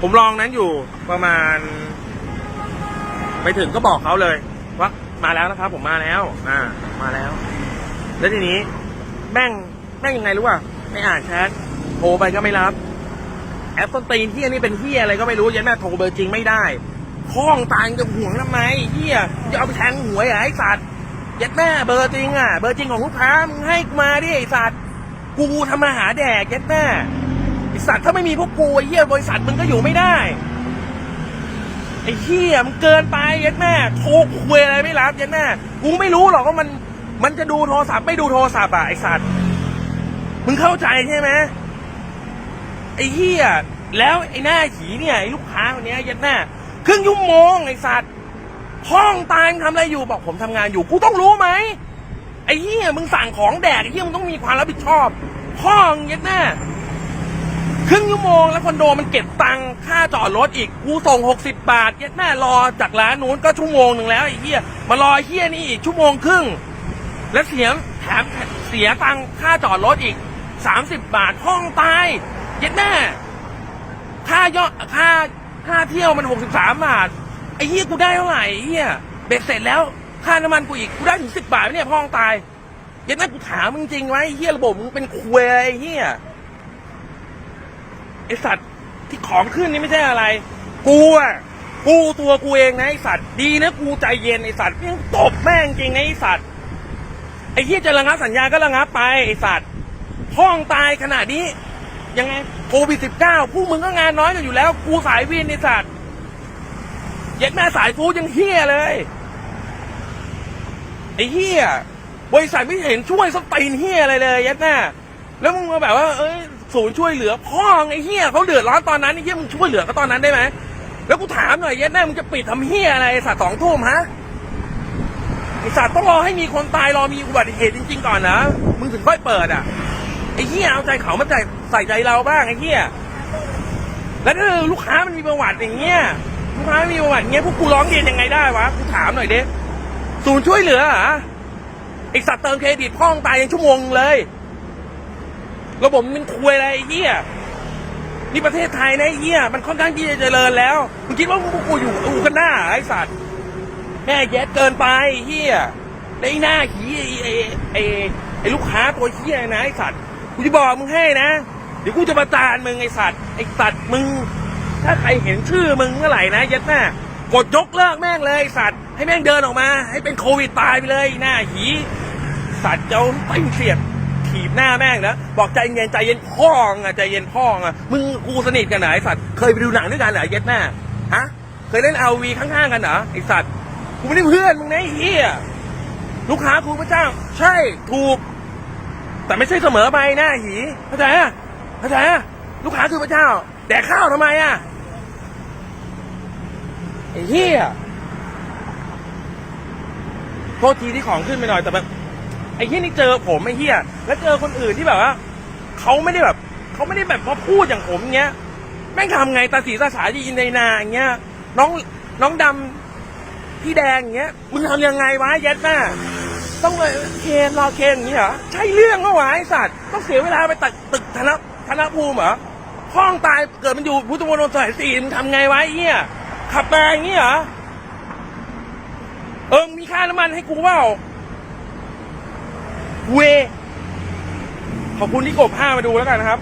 ผมลองนั้นอยู่ประมาณ ไปถึงก็บอกเขาเลยว่ามาแล้วนะครับ ผมมาแล้วอ่ามาแล้ว แล้วทีนี้แม่งแม่งยังไงรู้ป่ะไม่อ่านแชทโทรไปก็ไม่รับ แอปต้นตีนที่อันนี้เป็นเฮียอะไรก็ไม่รู้ยันแม่โทรเบอร์จริงไม่ได้ข้องตายจะห่วงทำไมเฮียจะเอาไปแทงหวยไอ้สัตว์ยัดแม่เบอร์จริงอะ เบอร์จริงของลูกค้ามึงให้มาดิไอ้สัตว์กูทำมาหาแดกยัดแม่ สัตว์ถ้าไม่มีพวกกูไอ้เฮียบริษัทมึงก็อยู่ไม่ได้ ไอ้เฮียมันเกินไปยัดแม่โทรคุยอะไรไม่รับยัดแม่กูไม่รู้หรอกว่ามัน มันจะดูโทรศัพท์ไม่ดูโทรศัพท์อะไอ้สัตว์มึงเข้าใจใช่ไหมไอ้เหี้ยแล้วไอ้หน้าหีเนี่ยไอ้ลูกค้าคนนี้ยัดหน้าครึ่งชั่วโมงไอ้สัตว์ห้องตายทำอะไรอยู่บอกผมทำงานอยู่กูต้องรู้ไหมไอ้เหี้ยมึงสั่งของแดกไอ้เหี้ยมึงต้องมีความรับผิดชอบ ห้องยัดหน้า ครึ่งชั่วโมงแล้วคอนโดมันเก็บตังค่าจอดรถอีกกูส่งหกสิบบาทยัดหน้ารอจากร้านนู้นก็ชั่วโมงหนึ่งแล้วไอ้เหี้ยมารอไอ้เหี้ยนี่อีกชั่วโมงครึ่ง แล้วเสียแถมเสียตังค่าจอดรถอีกสามสิบบาทห้องตายเย็ดแม่ค่ายอดค่าค่าเที่ยวมันหกสิบสามบาทไอ้เหี้ยกูได้เท่าไหร่ไอ้เหี้ยเบ็ดเสร็จแล้วค่าน้ำมันกูอีกกูได้ถึงสิบบาทเนี่ยห้องตายเย็ดแม่กูถามมึงจริงไหมไอ้เหี้ยระบบมึงเป็นควยไอ้เหี้ย ไอสัตว์ที่ของขึ้นนี่ไม่ใช่อะไร กูอะกูตัวกูเองนะไอสัตว์ดีนะกูใจเย็นไอสัตว์แม่งตบแม่งจริงนะไอสัตว์ไอ้เหี้ยจะระงับสัญญาก็ระงับไปไอ้สัตว์ห้องตายขนาดนี้ ยังไงโควิดสิบเก้าพวกมึงก็งานน้อยอยู่แล้ว กูสายวินไอ้สัตว์เย็ดแม่สายฟูยังเฮี้ยเลยไอ้เฮี้ยบริษัทไม่เห็นช่วยสักตีนเฮี้ยอะไรเลยย็ดแม่แล้วมึงมาแบบว่า เอ้ย ศูนย์ช่วยเหลือพ่อไอ้เฮี้ยเขาเดือดร้อนตอนนั้นไอ้เฮี้ยมึงช่วยเหลือเขาตอนนั้นได้ไหมแล้วกูถามหน่อยเย็ดแม่มึงจะปิดทำเฮี้ยอะไรไอ้สัตว์สองทุ่มฮะไอสัตว์ต้องรอให้มีคนตายรอมีอุบัติเหตุจริง ๆ ก่อนนะมึงถึงค่อยเปิดอะไอ้เหี้ยเอาใจเขามาใจใส่ใจเราบ้างไอ้เหี้ยแล้วถ้าลูกค้ามันมีประวัติอย่างเงี้ยลูกค้ามีประวัติอย่างเงี้ยพวกกูร้องเรียนยังไงได้วะกูถามหน่อยเด้ศูนย์ช่วยเหลือเหรอไอสัตว์เติมเครดิตพ่องตายยังชั่วโมงเลย ระบบมันคุยอะไรเหี้ยนี่ประเทศไทยนะเหี้ยมันค่อนข้างที่จะเจริญแล้วมึงคิดว่าพวกกูอยู่อูกันหน้าไอ้สัตว์แม่แย่เกินไปเฮียไอ้หน้าขี้ไอ้ไอ้ไอ้ไอ้ลูกค้าตัวเฮียนะไอ้สัตว์กูจะบอกมึงให้นะเดี๋ยวกูจะประจานมึงไอ้สัตว์ไอ้สัตว์มึง ถ้าใครเห็นชื่อมึงเมื่อไหร่นะยัดหน้ากดยกเลิกแม่งเลยไอ้สัตว์ ให้แม่งเดินออกมา ให้เป็นโควิดตายไปเลยหน้าหี สัตว์เจ้าติ้เสียบ ถีบหน้าแม่งนะบอกใจเย็นใจเย็นพ่องอะใจเย็นพ่องอะมึงกูสนิทกันเหรอไอ้สัตว์เคยไปดูหนังด้วยกันเหรอเย็ดหน้าฮะเคยเล่นเอาวีข้างๆกันเหรอไอ้สัตว์กูไม่ได้เพื่อนมึงนะไอ้เหี้ยลูกค้ากูพระเจ้า ใช่ถูก แต่ไม่ใช่เสมอไปนะหีเข้าใจอะเข้าใจอะลูกค้าคือพระเจ้าแดกข้าวทำไมอะไอ้เหี้ยโทษทีที่ของขึ้นไปหน่อยแต่แบบ ไอ้เหี้ยนี่เจอผมไอ้เหี้ยแล้วเจอคนอื่นที่แบบว่าเขาไม่ได้แบบเขาไม่ได้แบบมาพูดอย่างผมเงี้ยแม่งทำไงตาสีตาสายีอินในนาอย่างเงี้ย น้องน้องดำพี่แดงอย่างเงี้ยมึงทำยังไงวะย็ดหน้าต้องไปเคนรอเคนอย่างเงี้เหรอใช่เรื่องเมื่อวะไอสัตว์ต้องเสียเวลาไปตึกตึกธนธนภูมิเหรอห้องตายเกิดมันอยู่พุทธมณฑลสายสี่มึงทำไงวะเหี้ยขับมาอย่างงี้ยเหรอเออมีค่าน้ำมันให้กูเปล่า เว ขอบคุณที่กบห้ามาดูแล้วกันนะครับ